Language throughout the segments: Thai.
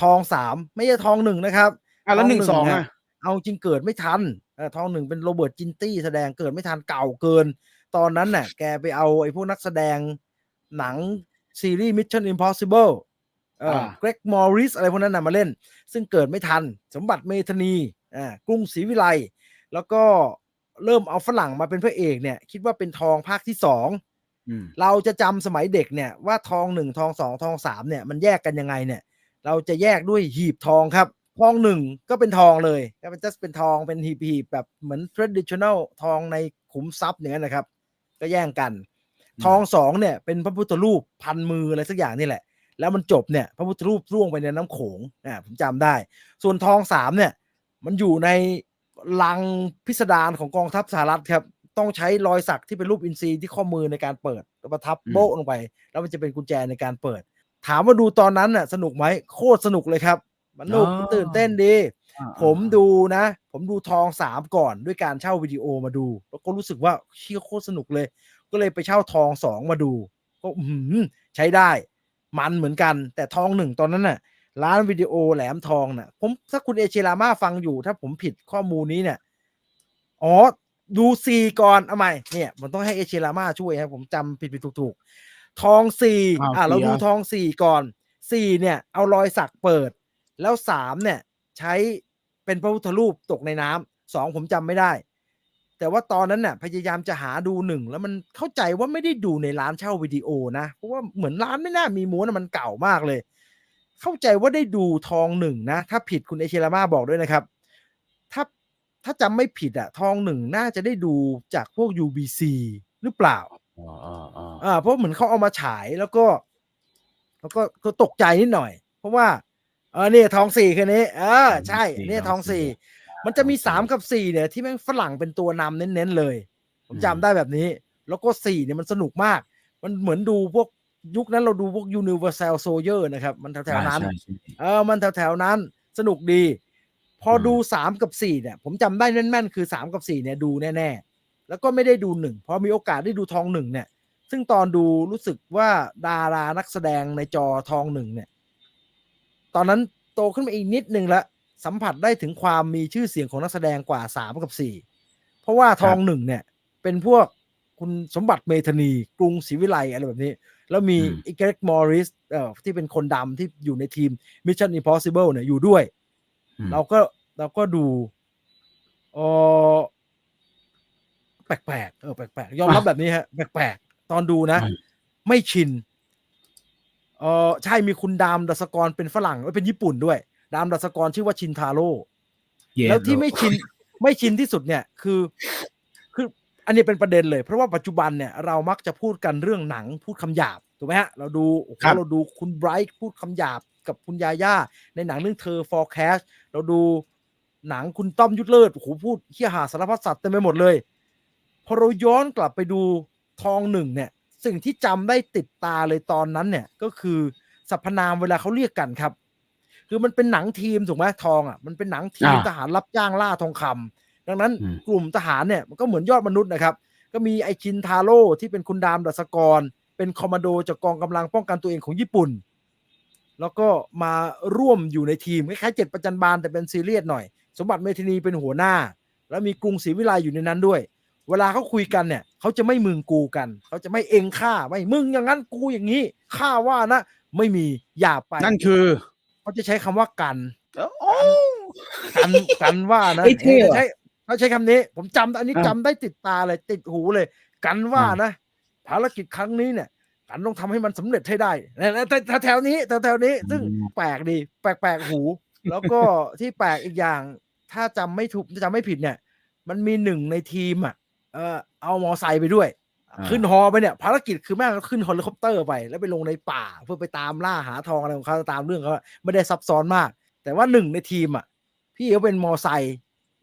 ทองสามไม่ใช่ทองหนึ่งนะครับอะแล้วทหนึ่งสองเยอะเอาจริงเกิดไม่ทันเออทองหนึ่งเป็นโรเบิร์ตจินตี้แสดงเกิดไม่ทันเก่าเกิน ตอนนั้นน่ะแกไปเอาไอ้พวกนักแสดงหนังซีรีส์ Mission Impossible เออเกรกมอริสอะไรพวกนั้นน่ะมาเล่น ซึ่งเกิดไม่ทัน สมบัติเมธานีอ่ากรุงศรีวิไลแล้วก็เริ่มเอาฝรั่งมาเป็นพระเอกเนี่ย คิดว่าเป็นทองภาคที่สองอืมเราจะจำสมัยเด็กเนี่ยว่าทองหนึ่งทองสองทองสามเนี่ยมันแยกกันยังไงเนี่ย เราจะแยกด้วยหีบทองครับทองหนึ่งก็เป็นทองเลยก็เป็น just เป็นทองเป็นหีบหีบแบบเหมือน traditional ทองในขุมทรัพย์อย่างนั้นนะครับ ก็แย่งกัน ทองสองเนี่ยเป็นพระพุทธรูปพันมืออะไรสักอย่างนี่แหละ แล้วมันจบเนี่ยพระพุทธรูปร่วงไปในน้ำโขงอ่าผมจำได้ ส่วนทองสามเนี่ยมันอยู่ในลังพิสดารของกองทัพสหรัฐครับ ต้องใช้รอยสักที่เป็นรูปอินทรีที่ข้อมือในการเปิดแล้วประทับโบ๊ะลงไป แล้วมันจะเป็นกุญแจในการเปิด ถามว่าดูตอนนั้นน่ะ สนุกไหมโคตรสนุกเลยครับ มันสนุกมันตื่นเต้นดีอ่าผมดูนะ ผมดูทองสามก่อนด้วยการเช่าวิดีโอมาดู แล้วก็รู้สึกว่าเชี่ยโคตรสนุกเลย ก็เลยไปเช่าทองสองมาดู ก็อื้อหือใช้ได้ มันเหมือนกัน แต่ทองหนึ่งตอนนั้นน่ะ ร้านวิดีโอแหลมทองน่ะ ผมถ้าคุณเอเชรามาฟังอยู่ ถ้าผมผิดข้อมูลนี้เนี่ยอ๋อ ดูซีก่อนเอาใหม่เนี่ยผมต้องให้เอเชรามาช่วยครับผมจำผิดผิดถูกถูกๆ ทองสี่อ้าวอะเราสี่ดูอะทองสี่ก่อนสี่เนี่ย เอารอยสักเปิด แล้วสามเนี่ย ใช้เป็นพระพุทธรูปตกในน้ำสองผมจำไม่ได้ แต่ว่าตอนนั้นน่ะ พยายามจะหาดูหนึ่งแล้วมันเข้าใจว่าไม่ได้ดูในร้านเช่าวิดีโอนะเพราะว่าเหมือนร้านไม่น่ามีม้วนอะมันเก่ามากเลย เข้าใจว่าได้ดูทองหนึ่งนะ ถ้าผิดคุณเอเชรามาบอกด้วยนะครับ ถ้าถ้าจำไม่ผิดอะทองหนึ่งน่าจะได้ดูจากพวก UBC หรือเปล่า อ๋ออ๋ออ๋ออ่าเพราะเหมือนเขาเอามาฉายแล้วก็ แล้วก็ก็ตกใจนิดหน่อย เพราะว่าเออเนี่ยทองสี่คืนนี้เออใช่เนี่ยทองสี่มันจะมีสามกับสี่เนี่ย ที่แม่งฝรั่งเป็นตัวนำเน้นๆเลย ผมจำได้แบบนี้ แล้วก็สี่เนี่ยมันสนุกมาก มันเหมือนดูพวกยุคนั้นเราดูพวก Universal Soldier นะครับ มันแถวๆนั้น ใช่ใช่เออ มันแถวๆนั้นสนุกดี พอดูสามกับสี่เนี่ย ผมจำได้แม่นๆ คือสามกับสี่เนี่ยดูแน่ๆ แล้วก็ไม่ได้ดูหนึ่งพอมีโอกาสได้ดูทองหนึ่งเนี่ย ซึ่งตอนดูรู้สึกว่าดารานักแสดงในจอทองหนึ่งเนี่ย ตอนนั้นโตขึ้นมาอีกนิดนึงละสัมผัสได้ถึงความมีชื่อเสียงของนักแสดงกว่าสามกับสี่เพราะว่าทองหนึ่งเนี่ย เป็นพวกคุณสมบัติเมธานี กรุงศรีวิไลอะไรแบบนี้ แล้วมีอืมอีเกรกมอริสเอ่อที่เป็นคนดำที่อยู่ในทีม Mission Impossible เนี่ยอยู่ด้วยอืมเราก็เราก็ดูเออ แปลกๆเออแปลกๆยอมรับแบบนี้ฮะ แปลกๆตอนดูนะอืมไม่ชินเออใช่มีคุณดามดัสกรเป็นฝรั่งเอ้ยเป็นญี่ปุ่นด้วย ดามดัสกรชื่อว่าชินทาโร่เย็นแล้วที่ไม่ชินไม่ชินที่สุดเนี่ยคือ คือ อันนี้เป็นประเด็นเลย เพราะว่าปัจจุบันเนี่ยเรามักจะพูดกันเรื่องหนังพูดคำหยาบถูกไหมฮะเราดูโอ้โหเราดูคุณไบรท์พูดคำหยาบกับคุณยาย่า ในหนังเรื่องเธอ forecast เราดูหนังคุณต้อมยุทธเลิศโอ้โหพูดเขี้ยหาสารพัดสัตว์เต็มไปหมดเลยพ อเราย้อนกลับไปดูทองหนึ่งเนี่ยสิ่งที่จำได้ติดตาเลยตอนนั้นเนี่ยก็คือสรรพนามเวลาเขาเรียกกันครับ คือมันเป็นหนังทีมถูกไหมทองอะมันเป็นหนังทีมอ่าทหารรับจ้างล่าทองคำดังนั้นอืมกลุ่มทหารเนี่ยมันก็เหมือนยอดมนุษย์นะครับ ก็มีไอชินทาโร่ที่เป็นคุณดามดัสกร เป็นคอมมานโดจากกองกำลังป้องกันตัวเองของญี่ปุ่น แล้วก็มาร่วมอยู่ในทีมคล้ายๆเจ็ดประจันบานแต่เป็นซีเรียสหน่อย สมบัติเมธานีเป็นหัวหน้า แล้วมีกรุงศรีวิไลอยู่ในนั้นด้วย เวลาเขาคุยกันเนี่ยเขาจะไม่มึงกูกันเขาจะไม่เองข้าไม่มึงอย่างนั้นกูอย่างนี้ข้าว่านะ ไม่มีอย่าไปนั่นคือเขาจะใช้คำว่ากันโอ้กันกันว่านะเฮ้ยเท่ว่ะใช้เขาใช้คำนี้ ผมจำอันนี้อะจำได้ติดตาเลย ติดหูเลย กันว่านะภารกิจครั้งนี้เนี่ยกันต้องทำให้มันสำเร็จให้ได้นะแต่แถวๆนี้แถวๆนี้ ซึ่งแปลกดี แปลกๆหู แล้วก็ที่แปลกอีกอย่าง ถ้าจำไม่ถูกจำไม่ผิดเนี่ย มันมีหนึ่งในทีมอะ เออเอามอไซค์ไปด้วย อ่า ขึ้นฮอไปเนี่ยภารกิจคือแม่งขึ้นเฮลิคอปเตอร์ไป แล้วไปลงในป่าเพื่อไปตามล่าหาทองอะไรของเขาตามเรื่องเขาอะไม่ได้ซับซ้อนมาก แต่ว่าหนึ่งในทีมอะ พี่เขาเป็นมอไซค์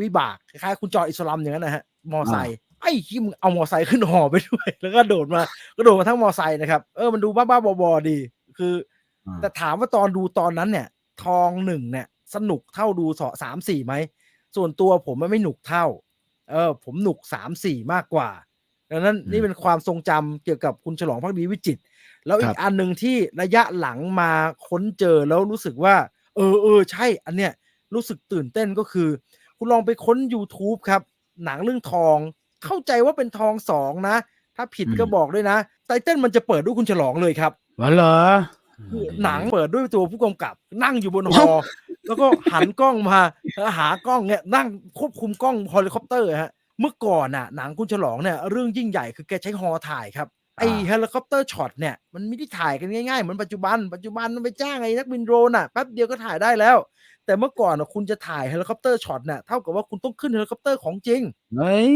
วิบากคล้ายๆคุณจออิสลามอย่างนั้นนะฮะมอไซค์ไอ้ที่มึงเอามอไซค์ขึ้นหอไปด้วย แล้วก็โดดมาก็โดดมาทั้งมอไซค์นะครับเออมันดูบ้าๆบอๆดี คือ อ่า แต่ถามว่าตอนดูตอนนั้นเนี่ย ทองหนึ่งเนี่ย สนุกเท่าดูสอสามสี่ไหมส่วนตัวผมมันไม่หนุกเท่า เออผมหนุกสามสี่มากกว่า ดังนั้นอืมนี่เป็นความทรงจำเกี่ยวกับคุณฉลองพักดีวิจิตรแล้วอีครักบอันหนึ่งที่ระยะหลังมาค้นเจอแล้วรู้สึกว่าเเออเออใช่ อันเนี้ยรู้สึกตื่นเต้นก็คือ คุณลองไปค้น YouTube ครับ หนังเรื่องทอง เข้าใจว่าเป็นทองสองนะ ถ้าผิดอืมก็บอกด้วยนะ ไตเติ้ลมันจะเปิดด้วยคุณฉลองเลยครับวะเหรอคือ หนังเปิดด้วยตัวผู้กำกับ นั่งอยู่บนฮอแล้วก็หันกล้องมาหากล้องเนี่ยนั่งควบคุมกล้องเฮลิคอปเตอร์ฮะเมื่อก่อนน่ะหนังคุณฉลองเนี่ยเรื่องยิ่งใหญ่คือแกใช้ฮอถ่ายครับไออ่าเฮลิคอปเตอร์ช็อตเนี่ยมันไม่ได้ถ่ายกันง่ายๆ เหมือนปัจจุบันปัจจุบันมันไปจ้างไอ้นักบินโดรนอะแป๊บเดียวก็ถ่ายได้แล้ว แต่เมื่อก่อนน่ะคุณจะถ่ายเฮลิคอปเตอร์ช็อตเนี่ยเท่ากับว่าคุณต้องขึ้นเฮลิคอปเตอร์ของจริงเฮ้ย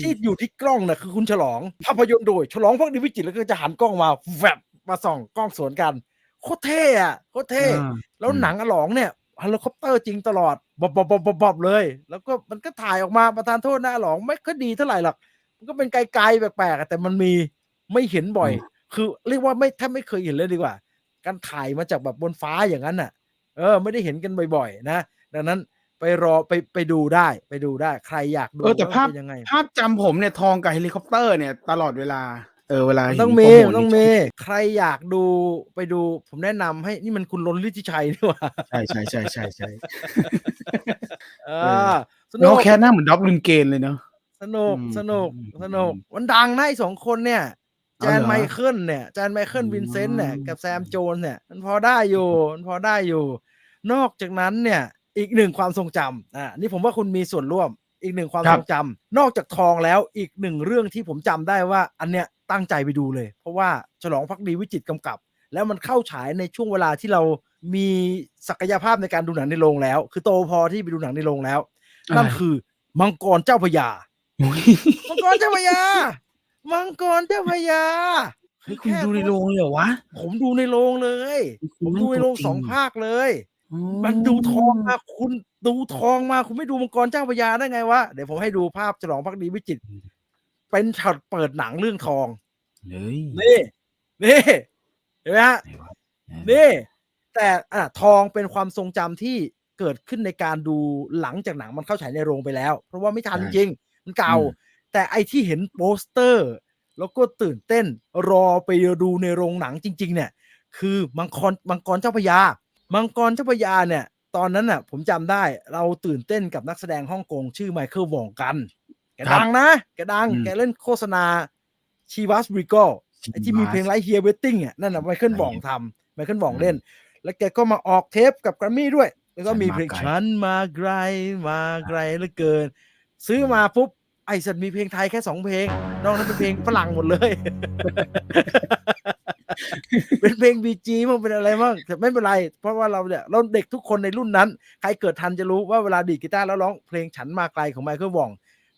ที่อยู่ที่กล้องน่ะคือคุณฉลองภาพยนตร์โดย ฉลองพักดีวิจิตรแล้วก็จะหันกล้องมาแวบ มาส่องกล้องสวนกันโคตรเท่อะโคตรเท่อ่าแล้วอืมหนังอลองเนี่ยเฮลิคอปเตอร์จริงตลอดบอบบอบบอบบอบเลย แล้วก็มันก็ถ่ายออกมาประธานโทษนะอลองไม่ค่อยดีเท่าไหร่หรอกมันก็เป็นไกลๆแปลกๆอะแต่มันมีไม่เห็นบ่อย คือเรียกว่าไม่แทบไม่เคยเห็นเลยดีกว่า การถ่ายมาจากแบบบนฟ้าอย่างนั้นน่ะ เออ ไม่ได้เห็นกันบ่อยๆนะ ดังนั้นไปรอไปไปดูได้ไปดูได้ใครอยากดูเออแต่ว่ภาพเป็นยังไงภาพจำผมเนี่ยทองกับเฮลิคอปเตอร์เนี่ยตลอดเวลา เออเวลามันเห็นต้องโปรมีโทมันต้องนี่มีใครอยากดูไปดู ผมแนะนำให้นี่มันคุณลนลิทธิชัยนี่หว่าใช่ใช่ใช่ใช่ใช่เอเอออสนุแล้วกแค่หน้าเหมือนด็อบลินเกนเลยเนาะสนุกอืมสนุกอืมสนุกอืมมันดังนะไอ้สองคนเนี่ยเอาแจเหรนอไมเคิลเนี่ยแจนไมเคิลอืมวินเซนต์เนี่ยกับแซมโจนส์เนี่ย มันพอได้อยู่มันพอได้อยู่ นอกจากนั้นเนี่ย อีกหนึ่งความทรงจำอ่านี่ผมว่าคุณมีส่วนร่วม อีกหนึ่งความครัทบรงจำนอกจากทองแล้วอีกหนึ่งเรื่องที่ผมจำได้ว่า อันเนี้ยตั้งใจไปดูเลย เพราะว่าฉลองพักดีวิจิตรกำกับ แล้วมันเข้าฉายในช่วงเวลาที่เรามีศักยภาพในการดูหนังในโรงแล้ว คือโตพอที่ไปดูหนังในโรงแล้วนั่นคือ มังกรเจ้าพญาโอ้ยมังกรเจ้าพญามังกรเจ้าพญาเฮ้ยคุณดูในโรงเลยเหรอวะ ผมดูในโรงเลย ผมดูในโรงสองภาคเลย มันดูทองมาคุณดูทองมาคุณไม่ดูมังกรเจ้าพญาได้ไงวะเดี๋ยวผมให้ดูภาพฉลองพักดีวิจิตรเป็นช็อตเปิดหนังเรื่องทองเฮ้ยนี่นี่เห็นไหมฮะไหนวะนี่แต่อะทองเป็นความทรงจำที่เกิดขึ้นในการดูหลังจากหนังมันเข้าฉายในโรงไปแล้ว เพราะว่าไม่ทันจริงๆมันเก่า แต่ไอที่เห็นโปสเตอร์ แล้วก็ตื่นเต้นรอไปดูในโรงหนังจริง ๆ เนี่ย คือมังกรมังกรเจ้าพระยา มังกรเจ้าพระยาเนี่ย ตอนนั้นน่ะ ผมจำได้เราตื่นเต้นกับนักแสดงฮ่องกงชื่อไมเคิลวองกัน แกครับดังนะ แกดังอืมแกเล่นโฆษณาชีวัสบริโกไอที่มีเพลงไลท์เฮียเวตติ้งอะนั่นน่ะไมเคิลวองทำไมเคิลวองเล่น แล้วแกก็มาออกเทปกับแกรมมี่ด้วย แล้วก็มีเพลงฉัฉันนมามาไกลมาไกลเหลือเกิน ซื้อมาปุ๊บ ไอสัตว์มีเพลงไทยแค่สองเพลง นอกนั้นเป็นเพลงฝรั่งหมดเลย เป็นเพลงบีจีมั่งเป็นอะไรมั่งแต่ไม่เป็นไร เพราะว่าเราเนี่ยเราเด็กทุกคนในรุ่นนั้น ใครเกิดทันจะรู้ว่าเวลาดีดกีตาร์แล้วร้องเพลงฉันมาไกลของไมเคิลวอง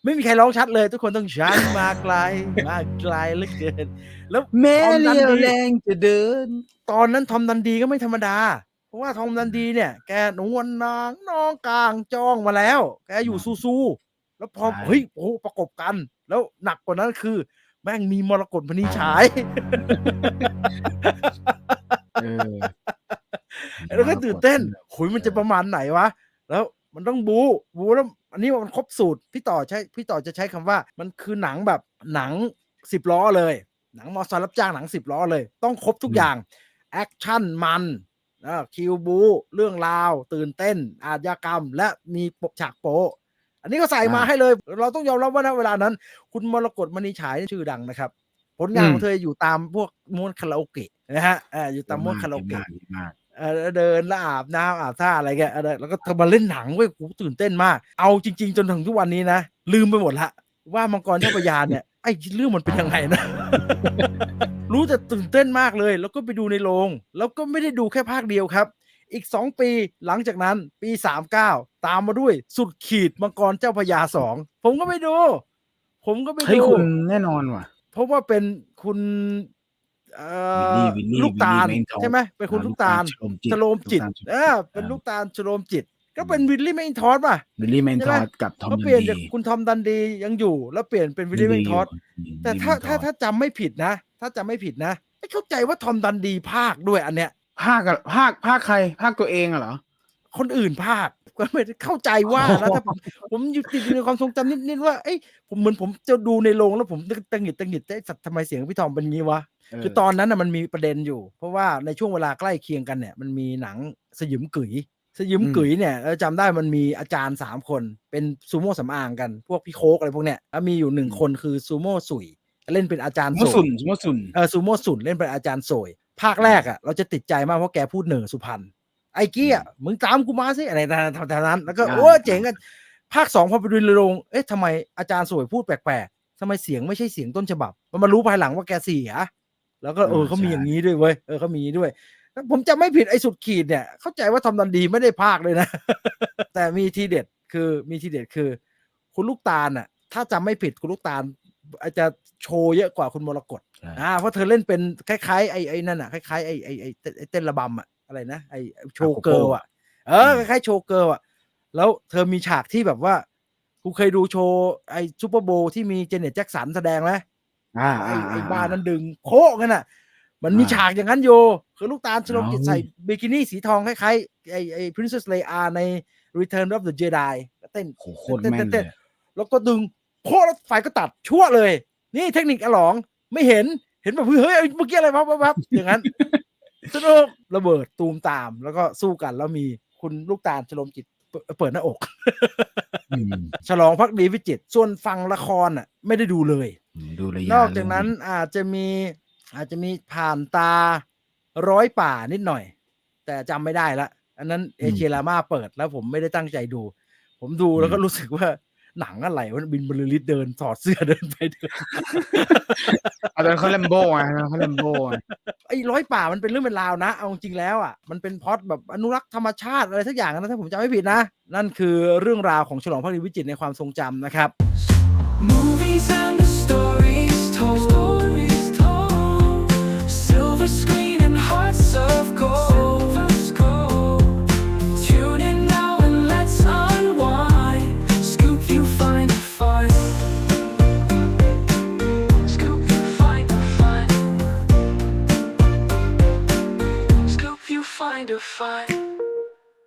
ไม่มีใครร้องชัดเลย ทุกคนต้องฉันมาไกล มาไกลเหลือเกิน แล้วแม่ทอมดันเลี้ยวดีแรงจะเดิน ตอนนั้นทอมดันดีก็ไม่ธรรมดาเพราะว่าทอมดันดีเนี่ย แกหนูวันนางน้องกลางจองมาแล้ว แกอยู่อืมซูซู แล้วพอใช่ เฮ้ยโอ้ประกบกัน แล้วหนักกว่านั้นคือ แม่งมีมรกตพนีฉาย เออแล้วก็ตื่นเต้นโหุยมันจะประมาณไหนวะ แล้วมันต้องบู บูแล้วอันนี้มันครบสูตร พี่ต่อใช้ พี่ต่อจะใช้คำว่า มันคือหนังแบบหนังสิบล้อเลย หนังมอเตอร์ไซค์รับจ้างหนังสิบล้อเลย ต้องครบทุกอืมอย่าง แอคชั่นมันอ่าคิวบู เรื่องราว ตื่นเต้น อาชญากรรม และมีปกฉากโปะ อันนี้ก็ใส่มาให้เลย เราต้องยอมรับว่าณเวลานั้น คุณมรกตมณีฉายชื่อดังนะครับ ผลงานของเธออยู่ตามพวกม้วนคาราโอเกะนะฮะอ่าอยู่ตามม้วนคาราโอเกะดีมากเออเดินแล้วอาบน้ำอาบท่าอะไรแกเออแล้วก็เธอมาเล่นหนังเว้ยกูตื่นเต้นมาก เอาจริง ๆ จนถึงทุกวันนี้นะ ลืมไปหมดละว่ามังกรเจ้าพระยาเนี่ยไอ้เรื่องมันเป็นยังไงนะ รู้แต่ตื่นเต้นมากเลย แล้วก็ไปดูในโรง แล้วก็ไม่ได้ดูแค่ภาคเดียวครับ อีกสองปีหลังจากนั้นปีสามเก้าตามมาด้วยสุดขีดมังกรเจ้าพระยาสองผมก็ไปดู ผมก็ไปเฮ้ยดูคุณแน่นอนว่ะ เพราะว่าเป็นคุณเอ่อวินนี่วินนี่ลูกตาลวินนี่เมนทองใช่ไหมเป็นคุณอ่าลูกตาลลูกตาลชโลมจิตลูกตาลชโลมจิตเออเป็นอ่าลูกตาลชโลมจิต ก็เป็นวิลลี่แมนทอสป่ะวิลลี่แมนใช่ทไหมอดกับทอมก็ดันเปลี่ยนดีจากคุณทอมดันดียังอยู่ แล้วเปลี่ยนเป็นวิลลี่แมนทอสแต่ถ้าถ้าถ้าจำไม่ผิดนะ ถ้าจำไม่ผิดนะไม่เข้าใจว่าทอมดันดีภาคด้วยอันเนี้ย ภาคอะภาคภาคใคร ภาคตัวเองอะเหรอ คนอื่นภาคก็ไม่ได้เข้าใจว่านะถ้าผมผมอยู่ติดอยู่ในความทรงจำนิดๆว่าเอ้ยผมเหมือนผมจะดูในโรงแล้วผมตังหงิดตังหงิดไอ้สัตว์ทำไมเสียงพี่ทอมเป็นงี้วะคือตอนนั้นน่ะมันมีประเด็นอยู่ เพราะว่าในช่วงเวลาใกล้เคียงกันเนี่ย มันมีหนังสยิมกึ๋ยสยิมกึ๋ยเนี่ยเราจำได้มันมีอาจารย์สามคน เป็นซูโม่สำอางกัน พวกพี่โคกอะไรพวกเนี้ยแล้วมีอยู่หนึ่งคนคือซูโม่สุยเล่นเป็นอาจารย์โมโสสุยนโมสุนเออซูโม่สุนเล่นเป็นอาจารย์โสย ภาคแรกอะเราจะติดใจมากเพราะแกพูดเหนือสุพรรณไอ้เกี้ยมึงตามกูมาสิอะไรทางนั้น แล้วก็โอ้เจ๋งกันภาคสองพอไปดูในโรงเอ๊ะทำไมอาจารย์สวยพูดแปลกๆทำไมเสียงไม่ใช่เสียงต้นฉบับ มันมารู้ภายหลังว่าแกเสียแล้วก็เออเขามีอย่างนี้ด้วยเว้ยเออเขามีอย่างนี้ด้วยแล้วผมจะไม่ผิดไอ้สุดขีดเนี่ย เข้าใจว่าทำดันดีไม่ได้ภาคเลยนะ แต่มีทีเด็ดคือมีทีเด็ดคือ คุณลูกตาลอะ ถ้าจำไม่ผิดคุณลูกตาลอา จจะโชว์เยอะกว่าคุณมรกตใช่อ่าเพราะเธอเล่นเป็นคล้ายๆไอ้ไอ้นั่นอะคล้ายๆไอ้ไอ้ไอ้เต้นไอ้เต้นระบำอะอะไรนะไอ้โชว์เกิร์ลอะเออคล้ายๆโชว์เกิร์ลอะแล้วเธอมีฉากที่แบบว่ากูเคยดูโชว์ไอ้ซูเปอร์โบว์ที่มีเจเน็ตแจ็คสันแสดงไหมอ่าไอ้อ่าไอ้บ้านนั้นดึงโคกกันอะ มันมีอ่าฉากอย่างนั้นอยู่คือลูกตาลชโลมกิจเอาใส่บิกินี่สีทองคล้ายๆไอ้ไอ้ Princess Leia ใน Return of the Jedi เต้นโหโคตรแม่นเลยแล้วก็ดึง โคตรแล้วไฟก็ตัดชั่วเลย นี่เทคนิคอลองไม่เห็นเห็นแบบเฮ้ยเมื่อกี้อะไรพับพับพับอย่างนั้นสนุกระเบิดตูมตามแล้วก็สู้กันแล้วมีคุณลูกตาลชโลมจิตเปิดเปิดหน้าอกอืมฉลองพักดีวิจิตรส่วนฟังละครอะ ไม่ได้ดูเลยดูระยะนอกจากนั้นอาจจะมีอาจจะมีผ่านตาร้อยป่านิดหน่อย แต่จำไม่ได้ละ อันนั้นเอเชียรามาเปิดแล้วผมไม่ได้ตั้งใจดู ผมดูแล้วก็รู้สึกว่า หนังอะไรวะบินบรรลือฤทธิ์เดินถอดเสื้อเดินไปเดินอาจารย์เขาแลมโบ้ไงเขาแลมโบ้ไงไอ้ร้อยป่ามันเป็นเรื่องเป็นราวนะ เอาจริงๆแล้วอะมันเป็นพล็อดแบบอนุรักษ์ธรรมชาติอะไรสักอย่างนะถ้าผมจำไม่ผิดนะ นั่นคือเรื่องราวของฉลองพระดีวิจิตรในความทรงจำนะครับ Movies